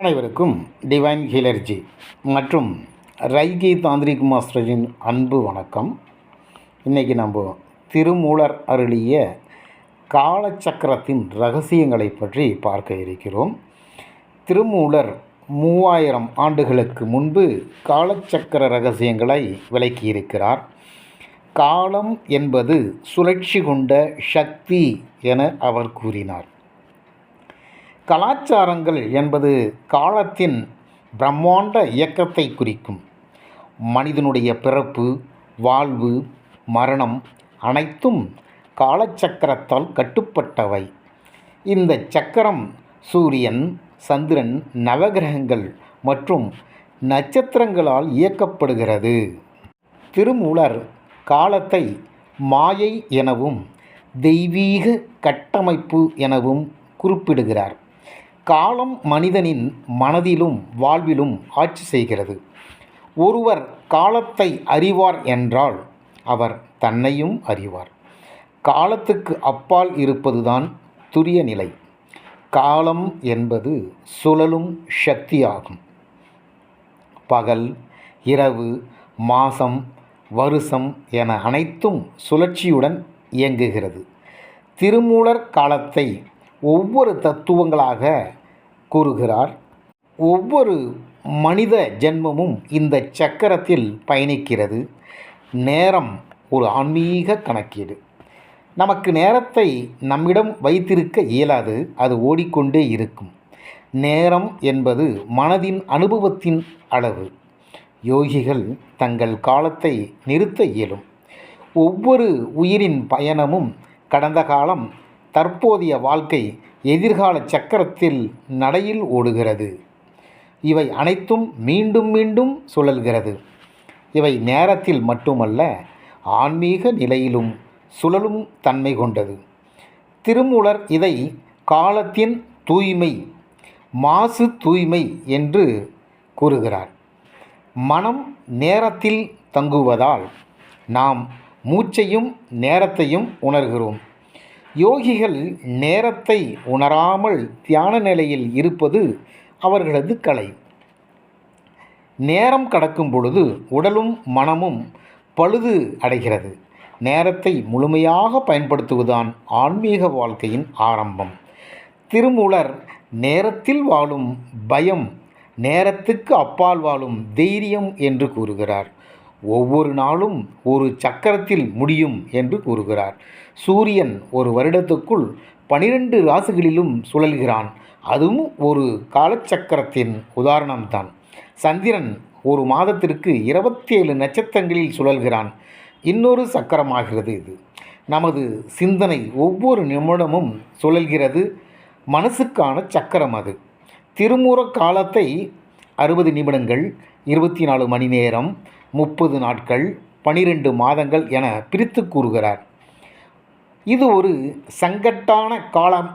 அனைவருக்கும் டிவைன் ஹீலர்ஜி மற்றும் ரைகி தாந்திரிக் மாஸ்டரின் அன்பு வணக்கம். இன்றைக்கி நம்ம திருமூலர் அருளிய காலச்சக்கரத்தின் ரகசியங்களை பற்றி பார்க்க இருக்கிறோம். திருமூலர் மூவாயிரம் ஆண்டுகளுக்கு முன்பு காலச்சக்கர ரகசியங்களை விளக்கியிருக்கிறார். காலம் என்பது சுழற்சி கொண்ட சக்தி என அவர் கூறினார். கலாச்சாரங்கள் என்பது காலத்தின் பிரம்மாண்ட இயக்கத்தை குறிக்கும். மனிதனுடைய பிறப்பு வாழ்வு மரணம் அனைத்தும் காலச்சக்கரத்தால் கட்டுப்பட்டவை. இந்த சக்கரம் சூரியன் சந்திரன் நவகிரகங்கள் மற்றும் நட்சத்திரங்களால் இயக்கப்படுகிறது. திருமூலர் காலத்தை மாயை எனவும் தெய்வீக கட்டமைப்பு எனவும் குறிப்பிடுகிறார். காலம் மனிதனின் மனதிலும் வாழ்விலும் ஆட்சி செய்கிறது. ஒருவர் காலத்தை அறிவார் என்றால் அவர் தன்னையும் அறிவார். காலத்துக்கு அப்பால் இருப்பதுதான் துரிய நிலை. காலம் என்பது சுழலும் சக்தியாகும். பகல் இரவு மாதம் வருஷம் என அனைத்தும் சுழற்சியுடன் இயங்குகிறது. திருமூலர் காலத்தை ஒவ்வொரு தத்துவங்களாக கூறுகிறார். ஒவ்வொரு மனித ஜென்மமும் இந்த சக்கரத்தில் பயணிக்கிறது. நேரம் ஒரு ஆன்மீக கணக்கீடு. நமக்கு நேரத்தை நம்மிடம் வைத்திருக்க இயலாது அது ஓடிக்கொண்டே இருக்கும். நேரம் என்பது மனதின் அனுபவத்தின் அளவு. யோகிகள் தங்கள் காலத்தை நிறுத்த இயலும். ஒவ்வொரு உயிரின் பயணமும் கடந்த காலம் தற்போதைய வாழ்க்கை எதிர்கால சக்கரத்தில் நடையில் ஓடுகிறது. இவை அனைத்தும் மீண்டும் மீண்டும் சுழல்கிறது. இவை நேரத்தில் மட்டுமல்ல ஆன்மீக நிலையிலும் சுழலும் தன்மை கொண்டது. திருமூலர் இதை காலத்தின் தூய்மை மாசு தூய்மை என்று கூறுகிறார். மனம் நேரத்தில் தங்குவதால் நாம் மூச்சையும் நேரத்தையும் உணர்கிறோம். யோகிகள் நேரத்தை உணராமல் தியான நிலையில் இருப்பது அவர்களது கலை. நேரம் கடக்கும் பொழுது உடலும் மனமும் பழுது அடைகிறது. நேரத்தை முழுமையாக பயன்படுத்துவதுதான் ஆன்மீக வாழ்க்கையின் ஆரம்பம். திருமூலர் நேரத்தில் வாழும் பயம் நேரத்துக்கு அப்பால் வாழும் தைரியம் என்று கூறுகிறார். ஒவ்வொரு நாளும் ஒரு சக்கரத்தில் முடியும் என்று கூறுகிறார். சூரியன் ஒரு வருடத்துக்குள் பனிரெண்டு ராசுகளிலும் சுழல்கிறான். அதுவும் ஒரு காலச்சக்கரத்தின் உதாரணம்தான். சந்திரன் ஒரு மாதத்திற்கு இருபத்தேழு நட்சத்திரங்களில் சுழல்கிறான். இன்னொரு சக்கரமாகிறது இது. நமது சிந்தனை ஒவ்வொரு நிமிடமும் சுழல்கிறது. மனசுக்கான சக்கரம் அது. திருமுற காலத்தை அறுபது நிமிடங்கள் இருபத்தி நாலு மணி நேரம் முப்பது நாட்கள் பனிரெண்டு மாதங்கள் என பிரித்து கூறுகிறார். இது ஒரு சங்கட்டான காலம்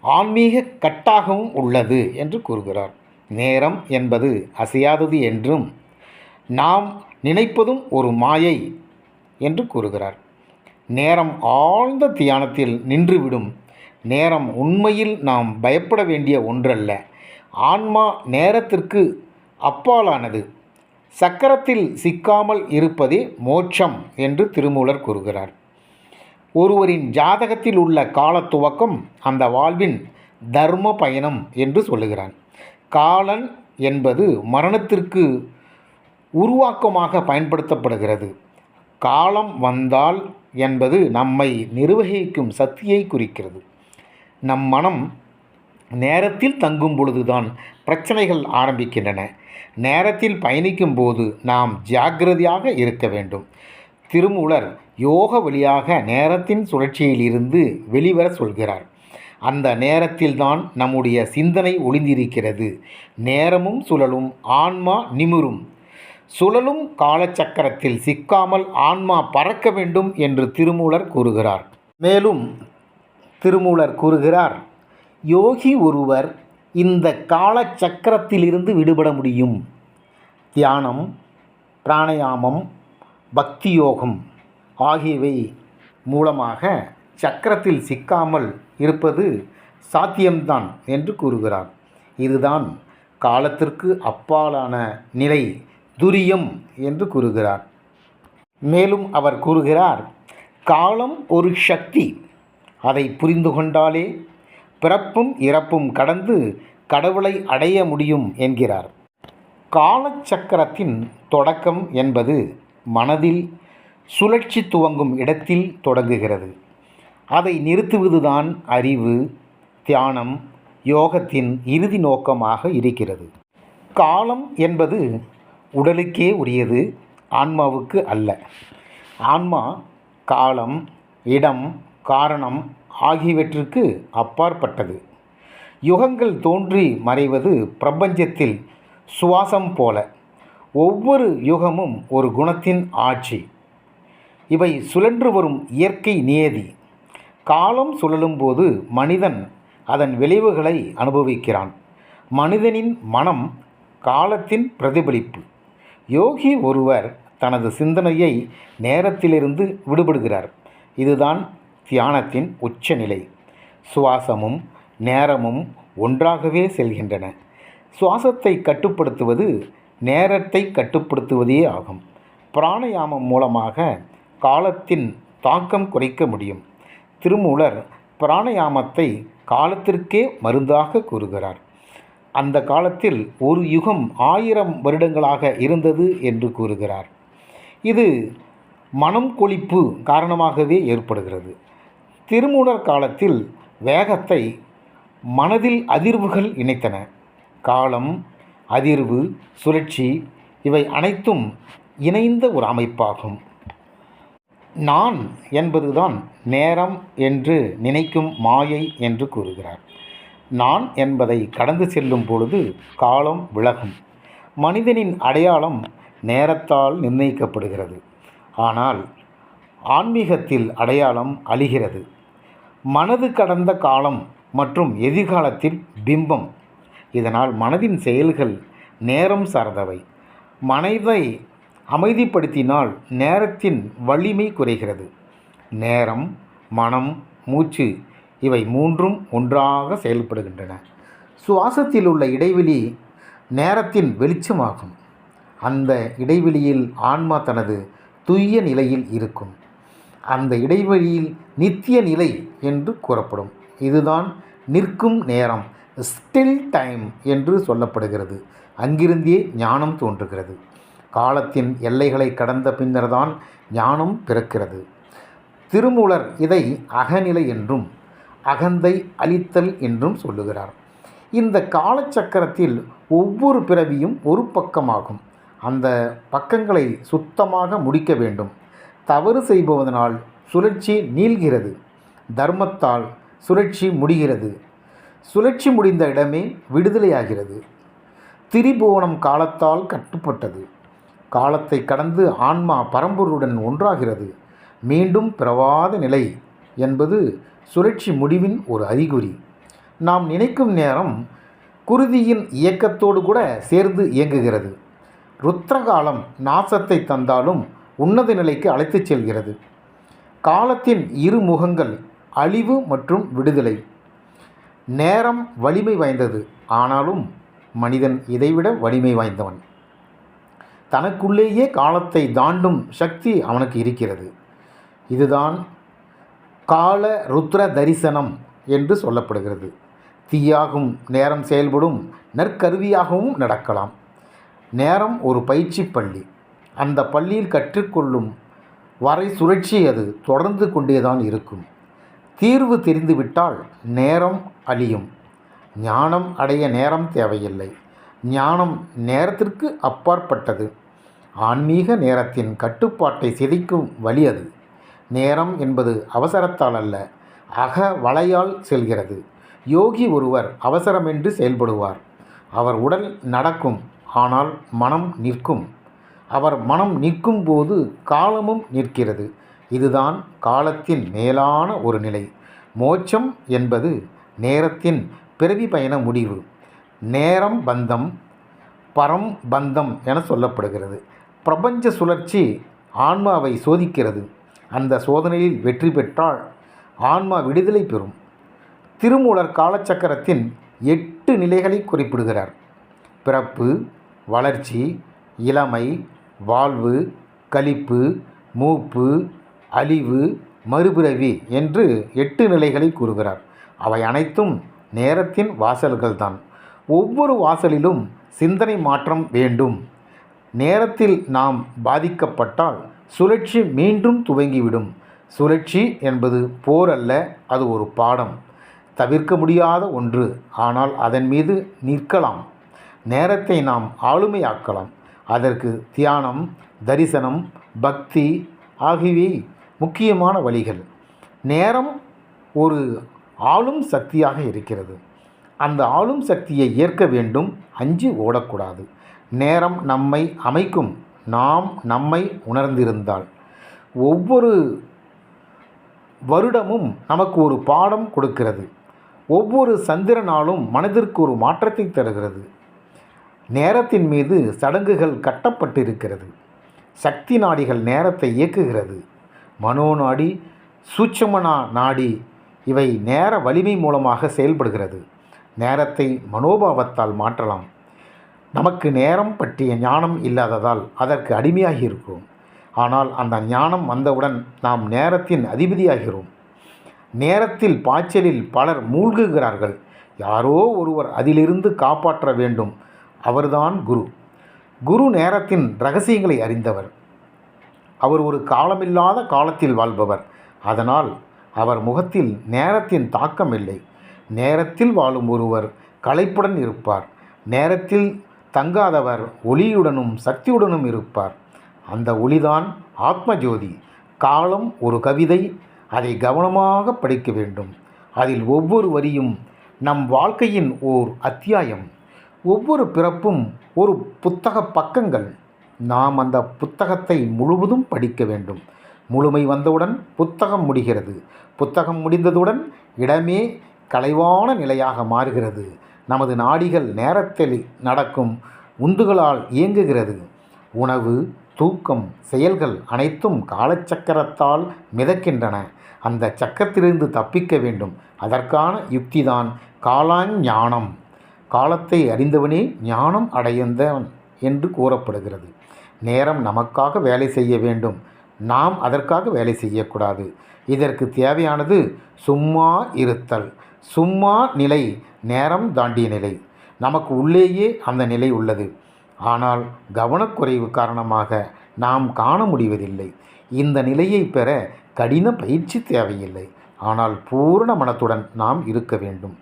ஆன்மீக கட்டாகவும் உள்ளது என்று கூறுகிறார். நேரம் என்பது அசையாதது என்றும் நாம் நினைப்பதும் ஒரு மாயை என்று கூறுகிறார். நேரம் ஆழ்ந்த தியானத்தில் நின்றுவிடும் நேரம் உண்மையில் நாம் பயப்பட வேண்டிய ஒன்றல்ல. ஆன்மா நேரத்திற்கு அப்பாலானது. சக்கரத்தில் சிக்காமல் இருப்பதே மோட்சம் என்று திருமூலர் கூறுகிறார். ஒருவரின் ஜாதகத்தில் உள்ள கால துவக்கம் அந்த வாழ்வின் தர்ம பயணம் என்று சொல்லுகிறான் காலன் என்பது மரணத்திற்கு உருவாக்கமாக பயன்படுத்தப்படுகிறது. காலம் வந்தால் என்பது நம்மை நிர்வகிக்கும் சக்தியை குறிக்கிறது. நம் மனம் நேரத்தில் தங்கும் பொழுதுதான் பிரச்சனைகள் ஆரம்பிக்கின்றன. நேரத்தில் பயணிக்கும் போது நாம் ஜாக்கிரதையாக இருக்க வேண்டும். திருமூலர் யோக வழியாக நேரத்தின் சுழற்சியிலிருந்து வெளிவர சொல்கிறார். அந்த நேரத்தில்தான் நம்முடைய சிந்தனை ஒளிந்திருக்கிறது. நேரமும் சுழலும் ஆன்மா நிமிரும். சுழலும் காலச்சக்கரத்தில் சிக்காமல் ஆன்மா பறக்க வேண்டும் என்று திருமூலர் கூறுகிறார். மேலும் திருமூலர் கூறுகிறார் யோகி ஒருவர் இந்த காலச்சக்கரத்திலிருந்து விடுபட முடியும். தியானம் பிராணயாமம் பக்தி யோகம் ஆகியவை மூலமாக சக்கரத்தில் சிக்காமல் இருப்பது சாத்தியம்தான் என்று கூறுகிறார். இதுதான் காலத்திற்கு அப்பாலான நிலை துரியம் என்று கூறுகிறார். மேலும் அவர் கூறுகிறார் காலம் ஒரு சக்தி. அதை புரிந்து கொண்டாலே பிறப்பும் இறப்பும் கடந்து கடவுளை அடைய முடியும் என்கிறார். காலச்சக்கரத்தின் தொடக்கம் என்பது மனதில் சுழற்சி துவங்கும் இடத்தில் தொடங்குகிறது. அதை நிறுத்துவதுதான் அறிவு தியானம் யோகத்தின் இறுதி நோக்கமாக இருக்கிறது. காலம் என்பது உடலுக்கே உரியது ஆன்மாவுக்கு அல்ல. ஆன்மா காலம் இடம் காரணம் ஆகியவற்றிற்கு அப்பாற்பட்டது. யுகங்கள் தோன்றி மறைவது பிரபஞ்சத்தில் சுவாசம் போல. ஒவ்வொரு யுகமும் ஒரு குணத்தின் ஆட்சி. இவை சுழன்று வரும் இயற்கை நியதி. காலம் சுழலும்போது மனிதன் அதன் விளைவுகளை அனுபவிக்கிறான். மனிதனின் மனம் காலத்தின் பிரதிபலிப்பு. யோகி ஒருவர் தனது சிந்தனையை நேரத்திலிருந்து விடுபடுகிறார். இதுதான் தியானத்தின் உச்சநிலை சுவாசமும் நேரமும் ஒன்றாகவே செல்கின்றன. சுவாசத்தை கட்டுப்படுத்துவது நேரத்தை கட்டுப்படுத்துவதே ஆகும். பிராணயாமம் மூலமாக காலத்தின் தாக்கம் குறைக்க முடியும். திருமூலர் பிராணயாமத்தை காலத்திற்கே மருந்தாக கூறுகிறார். அந்த காலத்தில் ஒரு யுகம் ஆயிரம் வருடங்களாக இருந்தது என்று கூறுகிறார். இது மனம் கொழிப்பு காரணமாகவே ஏற்படுகிறது. திருமூலர் காலத்தில் வேகத்தை மனதில் அதிர்வுகள் இணைத்தன. காலம் அதிர்வு சுழற்சி இவை அனைத்தும் இணைந்த ஒரு அமைப்பாகும். நான் என்பதுதான் நேரம் என்று நினைக்கும் மாயை என்று கூறுகிறார். நான் என்பதை கடந்து செல்லும் பொழுது காலம் விலகும். மனிதனின் அடையாளம் நேரத்தால் நிர்ணயிக்கப்படுகிறது. ஆனால் ஆன்மீகத்தில் அடையாளம் அழிகிறது. மனது கடந்த காலம் மற்றும் எதிர்காலத்தில் பிம்பம். இதனால் மனதின் செயல்கள் நேரம் சார்ந்தவை. மனதை அமைதிப்படுத்தினால் நேரத்தின் வலிமை குறைகிறது. நேரம் மனம் மூச்சு இவை மூன்றும் ஒன்றாக செயல்படுகின்றன. சுவாசத்தில் உள்ள இடைவெளி நேரத்தின் வெளிச்சமாகும். அந்த இடைவெளியில் ஆன்மா தனது துய்ய நிலையில் இருக்கும். அந்த இடைவெளியில் நித்திய நிலை என்று கூறப்படும். இதுதான் நிற்கும் நேரம் ஸ்டில் டைம் என்று சொல்லப்படுகிறது. அங்கிருந்தே ஞானம் தோன்றுகிறது. காலத்தின் எல்லைகளை கடந்த பின்னர்தான் ஞானம் பிறக்கிறது. திருமூலர் இதை அகநிலை என்றும் அகந்தை அழித்தல் என்றும் சொல்லுகிறார். இந்த காலச்சக்கரத்தில் ஒவ்வொரு பிறவியும் ஒரு பக்கமாகும். அந்த பக்கங்களை சுத்தமாக முடிக்க வேண்டும். தவறு செய்பவதனால் சுழற்சி நீள்கிறது. தர்மத்தால் சுழற்சி முடிகிறது. சுழற்சி முடிந்த இடமே விடுதலையாகிறது. திரிபுவனம் காலத்தால் கட்டுப்பட்டது. காலத்தை கடந்து ஆன்மா பரம்பொருளுடன் ஒன்றாகிறது. மீண்டும் பிறவாத நிலை என்பது சுழற்சி முடிவின் ஒரு அறிகுறி. நாம் நினைக்கும் நேரம் குருதியின் இயக்கத்தோடு கூட சேர்ந்து இயங்குகிறது. ருத்ரகாலம் நாசத்தை தந்தாலும் உன்னத நிலைக்கு அழைத்துச் செல்கிறது. காலத்தின் இரு முகங்கள் அழிவு மற்றும் விடுதலை. நேரம் வலிமை வாய்ந்தது. ஆனாலும் மனிதன் இதைவிட வலிமை வாய்ந்தவன். தனக்குள்ளேயே காலத்தை தாண்டும் சக்தி அவனுக்கு இருக்கிறது. இதுதான் கால ருத்ர தரிசனம் என்று சொல்லப்படுகிறது. தீயாகும் நேரம் செயல்படும் நற்கருவியாகவும் நடக்கலாம். நேரம் ஒரு பயிற்சி பள்ளி. அந்த பள்ளியில் கற்றுக்கொள்ளும் வரை சுழற்சி அது தொடர்ந்து கொண்டேதான் இருக்கும். தீர்வு தெரிந்துவிட்டால் நேரம் அழியும். ஞானம் அடைய நேரம் தேவையில்லை. ஞானம் நேரத்திற்கு அப்பாற்பட்டது. ஆன்மீக நேரத்தின் கட்டுப்பாட்டை சிதைக்கும் வழி அது. நேரம் என்பது அவசரத்தால் அல்ல அக வலையால் செல்கிறது. யோகி ஒருவர் அவசரமென்று செயல்படுவார். அவர் உடல் நடக்கும் ஆனால் மனம் நிற்கும். அவர் மனம் நிற்கும் போது காலமும் நிற்கிறது. இதுதான் காலத்தின் மேலான ஒரு நிலை. மோட்சம் என்பது நேரத்தின் பிறவி பயண முடிவு. நேரம் பந்தம் பரம் பந்தம் என சொல்லப்படுகிறது. பிரபஞ்ச சுழற்சி ஆன்மாவை சோதிக்கிறது. அந்த சோதனையில் வெற்றி பெற்றால் ஆன்மா விடுதலை பெறும். திருமூலர் காலச்சக்கரத்தின் எட்டு நிலைகளை குறிப்பிடுகிறார். பிறப்பு வளர்ச்சி இளமை வாழ்வு களிப்பு மூப்பு அழிவு மறுபிறவி என்று எட்டு நிலைகளை கூறுகிறார். அவை அனைத்தும் நேரத்தின் வாசல்கள்தான். ஒவ்வொரு வாசலிலும் சிந்தனை மாற்றம் வேண்டும். நேரத்தில் நாம் பாதிக்கப்பட்டால் சுழற்சி மீண்டும் துவங்கிவிடும். சுழற்சி என்பது போர் அல்ல அது ஒரு பாடம். தவிர்க்க முடியாத ஒன்று ஆனால் அதன் மீது நிற்கலாம். நேரத்தை நாம் ஆளுமையாக்கலாம். அதற்கு தியானம் தரிசனம் பக்தி ஆகியவை முக்கியமான வழிகள். நேரம் ஒரு ஆளும் சக்தியாக இருக்கிறது. அந்த ஆளும் சக்தியை ஏற்க வேண்டும் அஞ்சு ஓடக்கூடாது. நேரம் நம்மை அமைக்கும் நாம் நம்மை உணர்ந்திருந்தால். ஒவ்வொரு வருடமும் நமக்கு ஒரு பாடம் கொடுக்கிறது. ஒவ்வொரு சந்திர நாளும் மனதிற்கு ஒரு மாற்றத்தை தருகிறது. நேரத்தின் மீது சடங்குகள் கட்டப்பட்டிருக்கிறது. சக்தி நாடிகள் நேரத்தை இயக்குகிறது. மனோநாடி சூட்சமனா நாடி இவை நேர வலிமை மூலமாக செயல்படுகிறது. நேரத்தை மனோபாவத்தால் மாற்றலாம். நமக்கு நேரம் பற்றிய ஞானம் இல்லாததால் அதற்கு அடிமையாகி இருக்கிறோம். ஆனால் அந்த ஞானம் வந்தவுடன் நாம் நேரத்தின் அதிபதியாகிறோம். நேரத்தில் பாய்ச்சலில் பலர் மூழ்குகிறார்கள். யாரோ ஒருவர் அதிலிருந்து காப்பாற்ற வேண்டும். அவர்தான் குரு. குரு நேரத்தின் ரகசியங்களை அறிந்தவர். அவர் ஒரு காலமில்லாத காலத்தில் வாழ்பவர். அதனால் அவர் முகத்தில் நேரத்தின் தாக்கம் இல்லை. நேரத்தில் வாழும் ஒருவர் களைப்புடன் இருப்பார். நேரத்தில் தங்காதவர் ஒளியுடனும் சக்தியுடனும் இருப்பார். அந்த ஒளிதான் ஆத்மஜோதி. காலம் ஒரு கவிதை. அதை கவனமாக படிக்க வேண்டும். அதில் ஒவ்வொரு வரியும் நம் வாழ்க்கையின் ஓர் அத்தியாயம். ஒவ்வொரு பிறப்பும் ஒரு புத்தக பக்கங்கள். நாம் அந்த புத்தகத்தை முழுவதும் படிக்க வேண்டும். முழுமை வந்தவுடன் புத்தகம் முடிகிறது. புத்தகம் முடிந்ததுடன் இடமே கலைவான நிலையாக மாறுகிறது. நமது நாடிகள் நேரத்தில் நடக்கும் உந்துகளால் இயங்குகிறது. உணவு தூக்கம் செயல்கள் அனைத்தும் காலச்சக்கரத்தால் மிதக்கின்றன. அந்த சக்கரத்திலிருந்து தப்பிக்க வேண்டும். அதற்கான யுக்திதான் காலாஞானம் காலத்தை அறிந்தவனே ஞானம் அடைந்தவன் என்று கூறப்படுகிறது. நேரம் நமக்காக வேலை செய்ய வேண்டும். நாம் அதற்காக வேலை செய்யக்கூடாது. இதற்கு தேவையானது சும்மா இருத்தல். சும்மா நிலை நேரம் தாண்டிய நிலை. நமக்கு உள்ளேயே அந்த நிலை உள்ளது. ஆனால் கவனக்குறைவு காரணமாக நாம் காண முடிவதில்லை. இந்த நிலையை பெற கடின பயிற்சி தேவையில்லை. ஆனால் பூரண மனத்துடன் நாம் இருக்க வேண்டும்.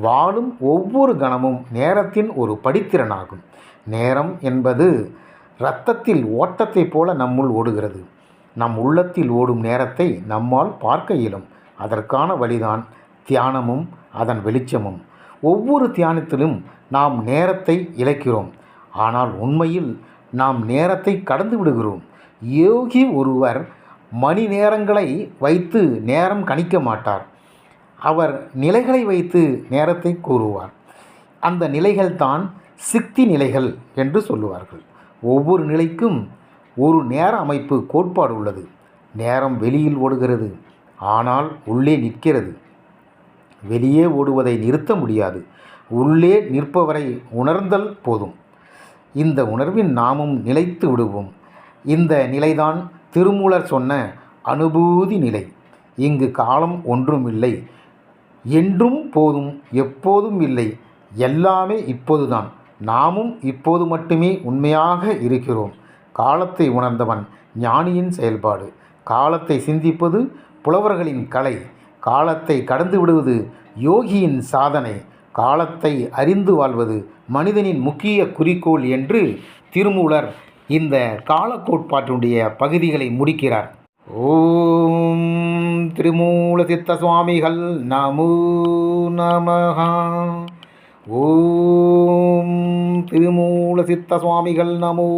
வாழும் ஒவ்வொரு கணமும் நேரத்தின் ஒரு படித்திறனாகும். நேரம் என்பது இரத்தத்தில் ஓட்டத்தைப் போல நம்முள் ஓடுகிறது. நம் உள்ளத்தில் ஓடும் நேரத்தை நம்மால் பார்க்க இயலும். அதற்கான வழிதான் தியானமும் அதன் வெளிச்சமும். ஒவ்வொரு தியானத்திலும் நாம் நேரத்தை இழக்கிறோம். ஆனால் உண்மையில் நாம் நேரத்தை கடந்து விடுகிறோம். யோகி ஒருவர் மணி நேரங்களை வைத்து நேரம் கணிக்க மாட்டார். அவர் நிலைகளை வைத்து நேரத்தை கூறுவார். அந்த நிலைகள் தான் சித்தி நிலைகள் என்று சொல்லுவார்கள். ஒவ்வொரு நிலைக்கும் ஒரு நேர அமைப்பு கோட்பாடு உள்ளது. நேரம் வெளியில் ஓடுகிறது. ஆனால் உள்ளே நிற்கிறது. வெளியே ஓடுவதை நிறுத்த முடியாது. உள்ளே நிற்பவரை உணர்ந்தல் போதும். இந்த உணர்வின் நாமும் நிலைத்து விடுவோம். இந்த நிலைதான் திருமூலர் சொன்ன அனுபூதி நிலை. இங்கு காலம் ஒன்றுமில்லை என்றும் போதும் எப்போதும் இல்லை. எல்லாமே இப்போதுதான். நாமும் இப்போது மட்டுமே உண்மையாக இருக்கிறோம். காலத்தை உணர்ந்தவன் ஞானியின் செயல்பாடு. காலத்தை சிந்திப்பது புலவர்களின் கலை. காலத்தை கடந்து விடுவது யோகியின் சாதனை. காலத்தை அறிந்து வாழ்வது மனிதனின் முக்கிய குறிக்கோள் என்று திருமூலர் இந்த காலக்கோட்பாட்டினுடைய பகுதிகளை முடிக்கிறார். ஓம் திருமூலசித்த சுவாமிகள் நமோ நமஹா. ஓம் திருமூல சித்த சுவாமிகள் நமோ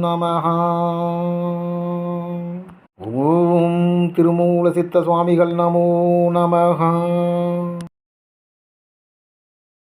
நமஹா. ஓம் திருமூல சித்த சுவாமிகள் நமோ நமஹா.